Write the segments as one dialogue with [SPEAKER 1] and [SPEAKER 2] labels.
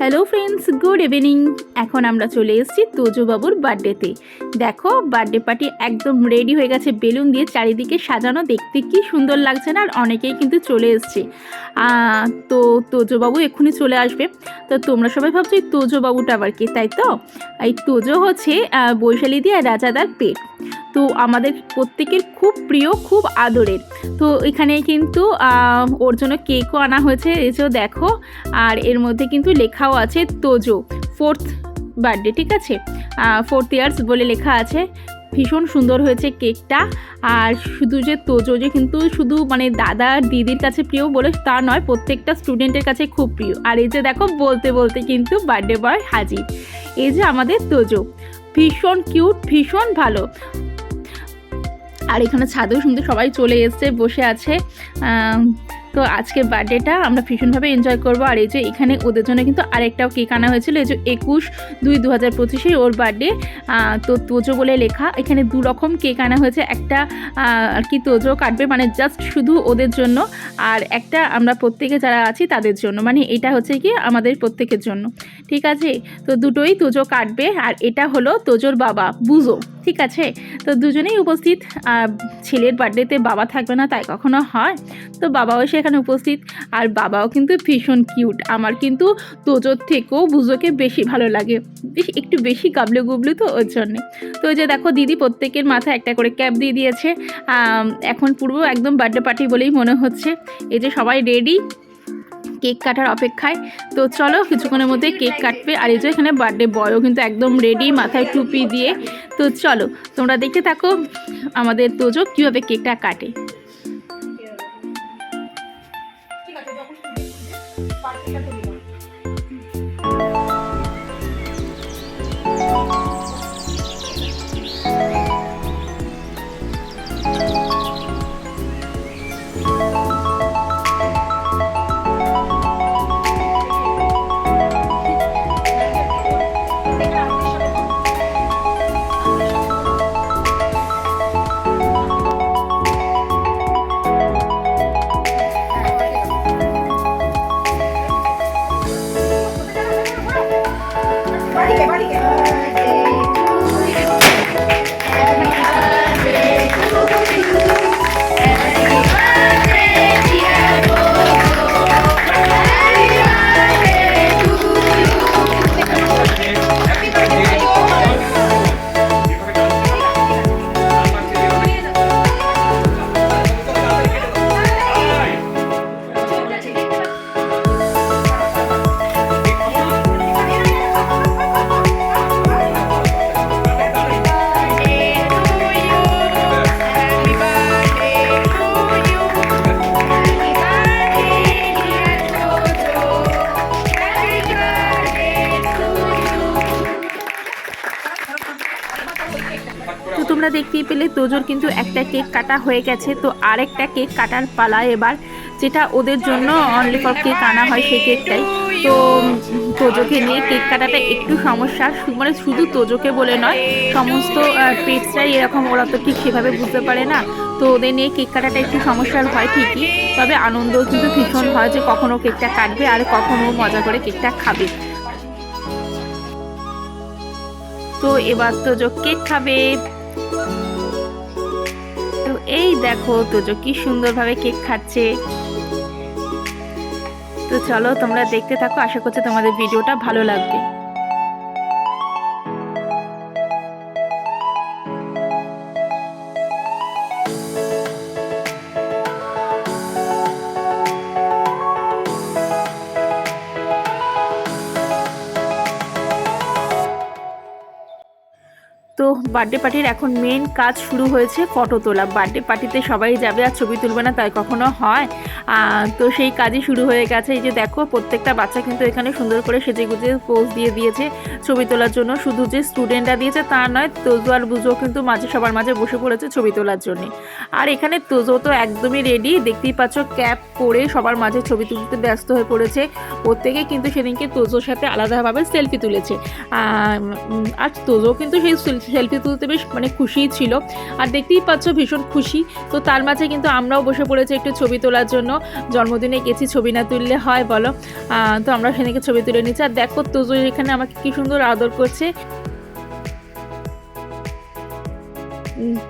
[SPEAKER 1] Hello friends good evening এখন আমরা চলে এসেছি তোজোবাবুর বার্থডেতে। দেখো, বার্থডে পার্টি একদম রেডি হয়ে গেছে, বেলুন দিয়ে চারিদিকে সাজানো। দেখতে কি সুন্দর লাগছে না, আর অনেকেই কিন্তু চলে এসছে। তো তোজোবাবু এক্ষুনি চলে আসবে। তো তোমরা সবাই ভাবছ এই তোজোবাবুটা আবার কে, তাই তো? এই তোজো হচ্ছে বৈশালী দিয়ে রাজাদার পেট। তো আমাদের প্রত্যেকের খুব প্রিয়, খুব আদরের। তো এখানে কিন্তু ওর জন্য কেকও আনা হয়েছে। যে দেখো, আর এর মধ্যে কিন্তু লেখাও আছে তোজো ফোর্থ বার্থডে ঠিক আছে? ফোর্থ ইয়ার্স বলে লেখা আছে। ভীষণ সুন্দর হয়েছে কেকটা আর শুধু যে তোজো যে কিন্তু শুধু মানে দাদা দিদির কাছে প্রিয় বলে তা নয়, প্রত্যেকটা স্টুডেন্টের কাছে খুব প্রিয়। আর এই যে দেখো, বলতে বলতে কিন্তু বার্থডে বয় হাজির। এই যে আমাদের তোজো। ভীষণ কিউট ভীষণ ভালো। আর এখানে ছাদেও শুনতে সবাই চলে এসছে, বসে আছে। তো আজকে বার্থডেটা আমরা ভীষণভাবে এনজয় করব। আর এই যে এখানে ওদের জন্য কিন্তু আরেকটাও কেক আনা হয়েছিল, এই যে একুশ দুই দু হাজার পঁচিশে ওর বার্থডে। তো তোজো বলে লেখা, এখানে দু রকম কেক আনা হয়েছে। একটা আর কি তোজো কাটবে মানে জাস্ট শুধু ওদের জন্য। আর একটা আমরা প্রত্যেকে যারা আছি তাদের জন্য মানে এটা হচ্ছে কি আমাদের প্রত্যেকের জন্য। ঠিক আছে? তো দুটোই তোজো কাটবে, আর এটা হলো তোজোর বাবা বুঝো ঠিক আছে? তো দুজনেই উপস্থিত। ছেলের বার্থডেতে বাবা থাকবে না, তাই কখনো হয়? তো বাবাও সেখানে উপস্থিত। আর বাবাও কিন্তু ভীষণ কিউট আমার কিন্তু তোজোর থেকেও বুঝোকে বেশি ভালো লাগে। বেশ একটু বেশি গাবলু গুবলু তো ওর জন্যে। তো ওই যে দেখো, দিদি প্রত্যেকের মাথায় একটা করে ক্যাপ দিয়ে দিয়েছে। এখন পূর্ব একদম বার্থডে পার্টি বলেই মনে হচ্ছে। এই যে সবাই রেডি কেক কাটার অপেক্ষায়। তো চলো কিছুক্ষণের মধ্যে কেক কাটবে। আর এই যে এখানে বার্থডে বয়ও কিন্তু একদম রেডি মাথায় টুপি দিয়ে। তো চলো, তোমরা দেখতে থাকো আমাদের তোজো কীভাবে কেকটা কাটে। তোমরা দেখতেই পেলে তোজোর কিন্তু একটা কেক কাটা হয়ে গেছে। তো আরেকটা কেক কাটার পালা এবার, যেটা ওদের জন্য অনলি ফর কেক আনা হয় সেই কেকটাই। তো তোজোকে নিয়ে কেক কাটাটা একটু সমস্যা মানে শুধু তোজোকে বলে নয়, সমস্ত পেটসরাই এরকম, ওরা তো ঠিক সেভাবে বুঝতে পারে না। তো ওদের নিয়ে কেক কাটাটা একটু সমস্যার হয় ঠিকই, তবে আনন্দ কিন্তু ভীষণ হয় যে কখনো কেকটা কাটবে আর কখনো মজা করে কেকটা খাবে। তো এবার তোজো কেক খাবে। তো দেখো, তোজো কি সুন্দরভাবে কেক খাচ্ছে। তো চলো, তোমরা দেখতে থাকো, আশা করছি তোমাদের ভিডিওটা ভালো লাগবে। তো বার্থডে পার্টির এখন মেন কাজ শুরু হয়েছে ফটো তোলা। বার্থডে পার্টিতে সবাই যাবে আর ছবি তুলবে না, তাই কখনো হয়। তো সেই কাজই শুরু হয়ে গেছে। এই যে দেখো, প্রত্যেকটা বাচ্চা কিন্তু এখানে সুন্দর করে সেজে গুজে পোজ দিয়ে দিয়েছে ছবি তোলার জন্য। শুধু যে স্টুডেন্টরা দিয়েছে তা নয়, তোজো আর বুঝো কিন্তু মাঝে সবার মাঝে বসে পড়েছে ছবি তোলার জন্য। আর এখানে তোজো তো একদমই রেডি দেখতেই পাচ্ছ ক্যাপ পরে সবার মাঝে ছবি তুলতে ব্যস্ত হয়ে পড়েছে। প্রত্যেকে কিন্তু সেদিনকে তোজোর সাথে আলাদাভাবে সেলফি তুলেছে। আর তোজো কিন্তু সেই সেলফি তুলতে বেশ মানে খুশিই ছিল। আর দেখতেই পাচ্ছ ভীষণ খুশি। তো তার মাঝে কিন্তু আমরাও বসে পড়েছি একটু ছবি তোলার জন্য। জন্মদিনে গেছি, ছবি না তুললে হয় বলো। তো আমরা সেদিকে ছবি তুলে নিচ্ছি আর দেখো তোজো এখানে আমাকে কি সুন্দর আদর করছে।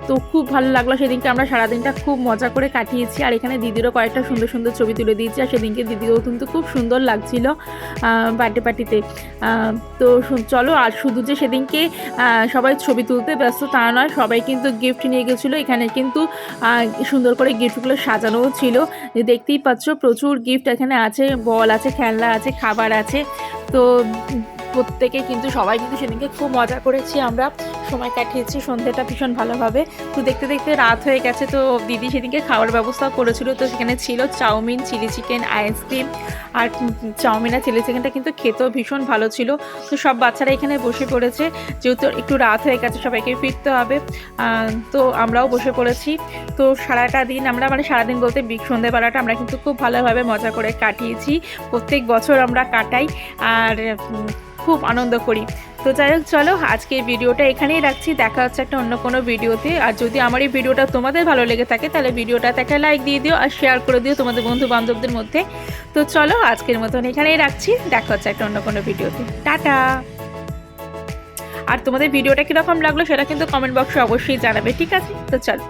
[SPEAKER 1] তো খুব ভালো লাগল। সেদিনকে আমরা সারাদিনটা খুব মজা করে কাটিয়েছি। আর এখানে দিদিরও কয়েকটা সুন্দর সুন্দর ছবি তুলে দিয়েছি। আর সেদিনকে দিদিও কিন্তু খুব সুন্দর লাগছিল বার্থডে পার্টিতে তো। চলো, আর শুধু যে সেদিনকে সবাই ছবি তুলতে ব্যস্ত তা নয়, সবাই কিন্তু গিফট নিয়ে গেছিল। এখানে কিন্তু সুন্দর করে গিফটগুলো সাজানোও ছিল। যে দেখতেই পাচ্ছ, প্রচুর গিফট এখানে আছে, বল আছে, খেলনা আছে, খাবার আছে। তো প্রত্যেকে কিন্তু সবাই কিন্তু সেদিনকে খুব মজা করেছি। আমরা সময় কাটিয়েছি, সন্ধ্যেটা ভীষণ ভালোভাবে। তো দেখতে দেখতে রাত হয়ে গেছে, তো দিদি সেদিনকে খাওয়ার ব্যবস্থা করেছিল। তো সেখানে ছিল chow mein, chilli chicken, ice cream আর উম চাউমিন আর চিলি চিকেনটা কিন্তু খেতেও ভীষণ ভালো ছিল। তো সব বাচ্চারা এখানে বসে পড়েছে। যেহেতু একটু রাত হয়ে গেছে, সবাইকে ফিরতে হবে। তো আমরাও বসে পড়েছি। তো সারাটা দিন আমরা মানে সারাদিন বলতে বিগ সন্ধ্যেবেলাটা আমরা কিন্তু খুব ভালোভাবে মজা করে কাটিয়েছি। প্রত্যেক বছর আমরা কাটাই। আর খুব আনন্দ করি। তো যাই হোক, চলো আজকে ভিডিওটা এখানেই রাখছি। দেখা হচ্ছে একটা অন্য কোনো ভিডিওতে। আর যদি আমার এই ভিডিওটা তোমাদের ভালো লেগে থাকে, তাহলে ভিডিওটাতে একটা লাইক দিয়ে দিও আর শেয়ার করে দিও তোমাদের বন্ধু বান্ধবদের মধ্যে। তো চলো আজকের মতন এখানেই রাখছি। দেখা হচ্ছে একটা অন্য কোনো ভিডিওতে। টাটা! আর তোমাদের ভিডিওটা কীরকম লাগল সেটা কিন্তু কমেন্ট বক্সে অবশ্যই জানাবে, ঠিক আছে? তো চলো।